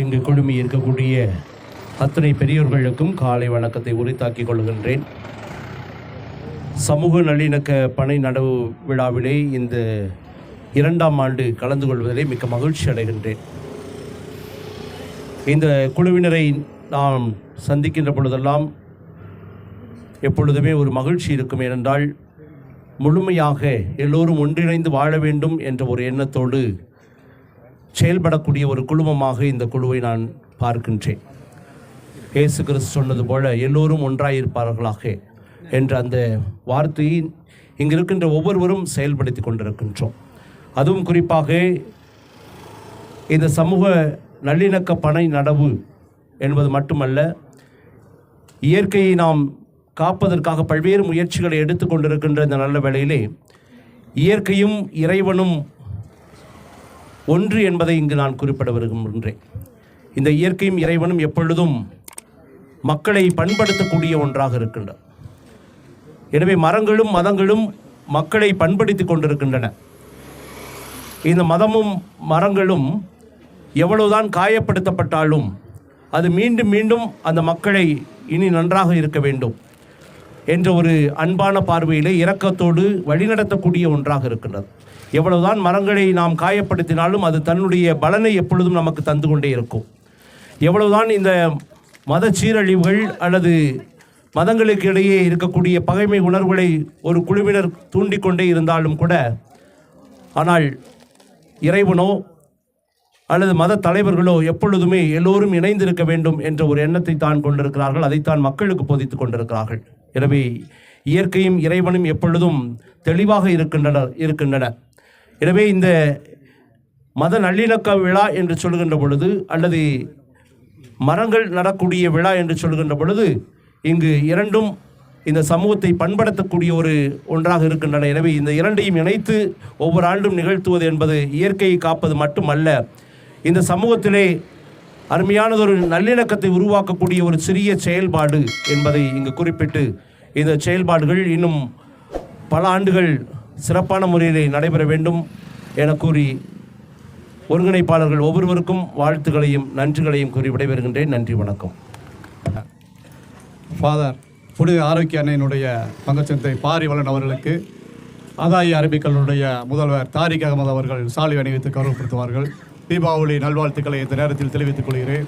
இங்கு குழுமி இருக்கக்கூடிய அத்தனை பெரியோர்களுக்கும் காலை வணக்கத்தை உரித்தாக்கிக் கொள்கின்றேன். சமூக நல்லிணக்க பனை நடவு விழாவிலே இந்த இரண்டாம் ஆண்டு கலந்து கொள்வதிலே மிக்க மகிழ்ச்சி அடைகின்றேன். இந்த குழுவினரை நாம் சந்திக்கின்ற பொழுதெல்லாம் எப்பொழுதுமே ஒரு மகிழ்ச்சி இருக்கும் ஏனென்றால் முழுமையாக எல்லோரும் ஒன்றிணைந்து வாழ வேண்டும் என்ற ஒரு எண்ணத்தோடு செயல்படக்கூடிய ஒரு குழுமமாக இந்த குழுவை நான் பார்க்கின்றேன். இயேசு கிறிஸ்து சொன்னது போல எல்லோரும் ஒன்றாயிருப்பார்களாக என்ற அந்த வார்த்தையை இங்கு இருக்கின்ற ஒவ்வொருவரும் செயல்படுத்தி கொண்டிருக்கின்றோம். அதுவும் குறிப்பாக இந்த சமூக நல்லிணக்க பனை நடவு என்பது மட்டுமல்ல இயற்கையை நாம் காப்பதற்காக பல்வேறு முயற்சிகளை எடுத்துக்கொண்டிருக்கின்ற இந்த நல்ல வேளையிலே இயற்கையும் இறைவனும் ஒன்று என்பதை இங்கு நான் குறிப்பிட விரும்புகின்றேன். இந்த இயற்கையும் இறைவனும் எப்பொழுதும் மக்களை பண்படுத்தக்கூடிய ஒன்றாக இருக்கின்றன. எனவே மரங்களும் மதங்களும் மக்களை பண்படுத்தி கொண்டிருக்கின்றன. இந்த மதமும் மரங்களும் எவ்வளவுதான் காயப்படுத்தப்பட்டாலும் அது மீண்டும் மீண்டும் அந்த மக்களை இனி நன்றாக இருக்க வேண்டும். என்ற ஒரு அன்பான பார்வையிலே இரக்கத்தோடு வழிநடத்தக்கூடிய ஒன்றாக இருக்கின்றது. எவ்வளவுதான் மரங்களை நாம் காயப்படுத்தினாலும் அது தன்னுடைய பலனை எப்பொழுதும் நமக்கு தந்து கொண்டே இருக்கும். எவ்வளவுதான் இந்த மத சீரழிவுகள் அல்லது மதங்களுக்கு இடையே இருக்கக்கூடிய பகைமை உணர்வுகளை ஒரு குழுவினர் தூண்டிக்கொண்டே இருந்தாலும் கூட ஆனால் இறைவனோ அல்லது மத தலைவர்களோ எப்பொழுதுமே எல்லோரும் இணைந்திருக்க வேண்டும் என்ற ஒரு எண்ணத்தை தான் கொண்டிருக்கிறார்கள். அதைத்தான் மக்களுக்கு போதித்துக் கொண்டிருக்கிறார்கள். எனவே இயற்கையும் இறைவனும் எப்பொழுதும் தெளிவாக இருக்கின்றன இருக்கின்றன. எனவே இந்த மத நல்லிணக்க விழா என்று சொல்கின்ற பொழுது அல்லது மரங்கள் நடக்கூடிய விழா என்று சொல்கின்ற பொழுது இங்கு இரண்டும் இந்த சமூகத்தை பண்படுத்தக்கூடிய ஒரு ஒன்றாக இருக்கின்றன. எனவே இந்த இரண்டையும் இணைத்து ஒவ்வொரு ஆண்டும் நிகழ்த்துவது என்பது இயற்கையை காப்பது மட்டுமல்ல. இந்த சமூகத்திலே அருமையானதொரு நல்லிணக்கத்தை உருவாக்கக்கூடிய ஒரு சிறிய செயல்பாடு என்பதை இங்கு குறிப்பிட்டு இந்த செயல்பாடுகள் இன்னும் பல ஆண்டுகள் சிறப்பான முறையிலே நடைபெற வேண்டும் என கூறி ஒருங்கிணைப்பாளர்கள் ஒவ்வொருவருக்கும் வாழ்த்துகளையும் நன்றிகளையும் கூறி விடைபெறுகின்றேன். நன்றி வணக்கம். ஃபாதர் புனித ஆரோக்கிய அன்னையினுடைய பங்கச்சந்தை பாரிவலன் அவர்களுக்கு ஆதாய அரபிக்கல்லுடைய முதல்வர் தாரிக் அகமது அவர்கள் சாலை அணிவித்து கௌரவப்படுத்துவார்கள். தீபாவளி நல்வாழ்த்துக்களை இந்த நேரத்தில் தெரிவித்துக் கொள்கிறேன்.